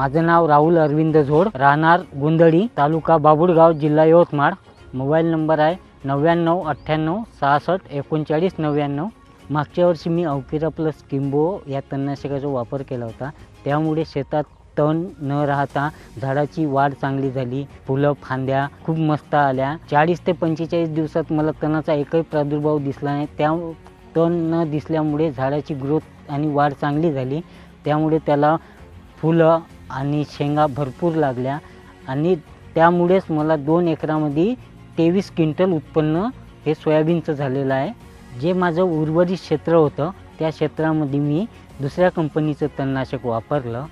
माझं नाव राहुल अरविंद झोड. राहणार गोंधळी तालुका बाबुळगाव जिल्हा यवतमाळ. मोबाईल नंबर आहे नव्याण्णव अठ्ठ्याण्णव सहासष्ट एकोणचाळीस नव्याण्णव. मागच्या वर्षी मी अवकिरा प्लस किंबो या तणनाशकाचा वापर केला होता. त्यामुळे शेतात तण न राहता झाडाची वाढ चांगली झाली. फुलं फांद्या खूप मस्त आल्या. चाळीस ते पंचेचाळीस दिवसात मला तणाचा एकही प्रादुर्भाव दिसला नाही. त्या तण न दिसल्यामुळे झाडाची ग्रोथ आणि वाढ चांगली झाली. त्यामुळे त्याला फुलं आणि शेंगा भरपूर लागल्या. आणि त्यामुळेच मला दोन एकरामध्ये तेवीस क्विंटल उत्पन्न हे सोयाबीनचं झालेलं आहे. जे माझं उर्वरित क्षेत्र होतं त्या क्षेत्रामध्ये मी दुसऱ्या कंपनीचं तणनाशक वापरलं.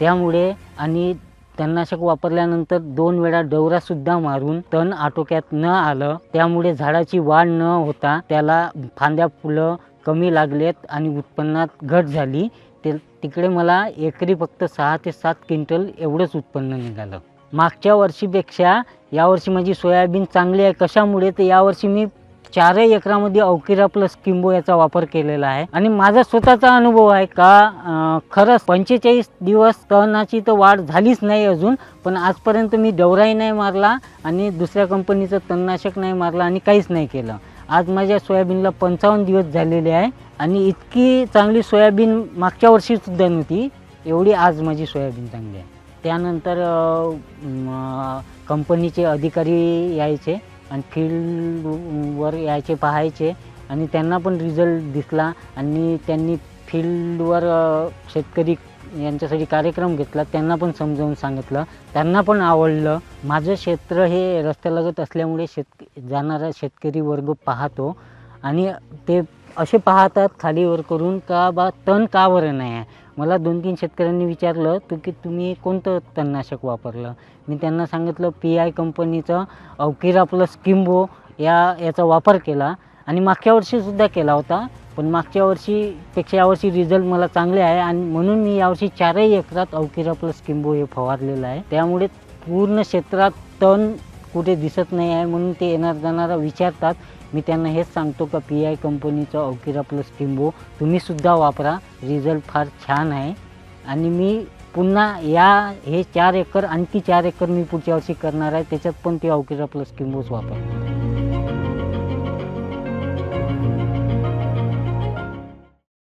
त्यामुळे आणि तणनाशक वापरल्यानंतर दोन वेळा डवरासुद्धा मारून तण आटोक्यात न आलं. त्यामुळे झाडाची वाढ न होता त्याला फांद्या फुलं कमी लागलेत आणि उत्पन्नात घट झाली. ते तिकडे मला एकरी फक्त सहा ते सात क्विंटल एवढंच उत्पन्न निघालं. मागच्या वर्षीपेक्षा यावर्षी माझी सोयाबीन चांगली आहे. कशामुळे? तर यावर्षी मी चारही एकरामध्ये अवकिरा प्लस किंबो याचा वापर केलेला आहे. आणि माझा स्वतःचा अनुभव आहे का खरंच पंचेचाळीस दिवस तणाची तर वाढ झालीच नाही अजून पण आजपर्यंत मी डवराही नाही मारला आणि दुसऱ्या कंपनीचं तणनाशक नाही मारला आणि काहीच नाही केलं. आज माझ्या सोयाबीनला पंचावन्न दिवस झालेले आहे आणि इतकी चांगली सोयाबीन मागच्या वर्षीसुद्धा नव्हती एवढी आज माझी सोयाबीन चांगली आहे. त्यानंतर कंपनीचे अधिकारी यायचे आणि फील्डवर यायचे पाहायचे आणि त्यांना पण रिझल्ट दिसला आणि त्यांनी फील्डवर शेतकरी यांच्यासाठी कार्यक्रम घेतला त्यांना पण समजावून सांगितलं. त्यांना पण आवडलं. माझं क्षेत्र हे रस्त्यालगत असल्यामुळे शेतक जाणारा शेतकरी वर्ग पाहतो. आणि ते असे पाहतात खालीवर करून का बा तण का बरं नाही आहे? मला दोन तीन शेतकऱ्यांनी विचारलं तू की तुम्ही कोणतं तणनाशक वापरलं? मी त्यांना सांगितलं पी आय कंपनीचं अवकिरा प्लस किंबो या याचा वापर केला आणि मागच्या वर्षीसुद्धा केला होता. पण मागच्या वर्षीपेक्षा यावर्षी रिझल्ट मला चांगले आहे आणि म्हणून मी यावर्षी चारही एकरात अवकिरा प्लस किंबो हे फवारलेलं आहे. त्यामुळे पूर्ण क्षेत्रात तण कुठे दिसत नाही आहे म्हणून ते येणार जाणारा विचारतात. मी त्यांना हेच सांगतो का पी आय कंपनीचं अवकिरा प्लस किंबो तुम्हीसुद्धा वापरा. रिझल्ट फार छान आहे. आणि मी पुन्हा या हे चार एकर आणखी चार एकर मी पुढच्या वर्षी करणार आहे. त्याच्यात पण ते अवकिरा प्लस किंबोच वापरा